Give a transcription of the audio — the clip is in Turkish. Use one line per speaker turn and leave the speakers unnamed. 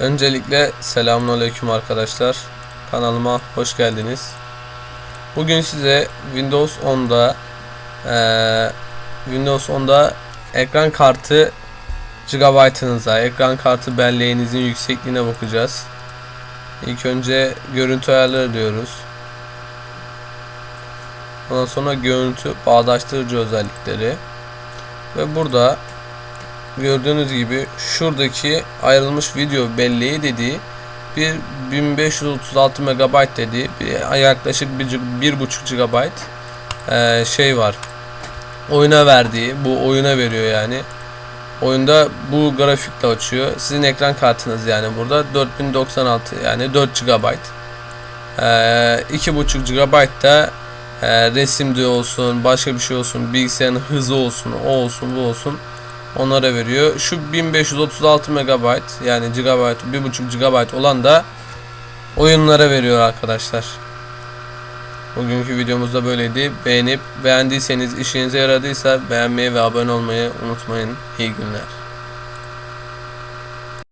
Öncelikle selamünaleyküm arkadaşlar. Kanalıma hoş geldiniz. Bugün size Windows 10'da eee, Windows 10'da ekran kartı gigabaytınıza, ekran kartı belleğinizin yüksekliğine bakacağız. İlk önce görüntü ayarları diyoruz. Ondan sonra görüntü bağdaştırıcı özellikleri. Ve burada gördüğünüz gibi şuradaki ayrılmış video belleği dediği bir 1536 MB dediği bir yaklaşık bir, bir buçuk GB eee, şey var. Oyuna verdiği bu oyuna veriyor yani. Oyunda bu grafikle açıyor. Sizin ekran kartınız yani burada 4096 yani 4 GB. Eee 2.5 GB da eee, resimde olsun, başka bir şey olsun, bilgisayarın hızı olsun, o olsun, bu olsun onlara veriyor. Şu 1536 MB yani GB 1.5 GB olan da oyunlara veriyor arkadaşlar. Bugünkü videomuzda böyleydi. Beğenip beğendiyseniz işinize yaradıysa beğenmeyi ve abone olmayı unutmayın. İyi günler.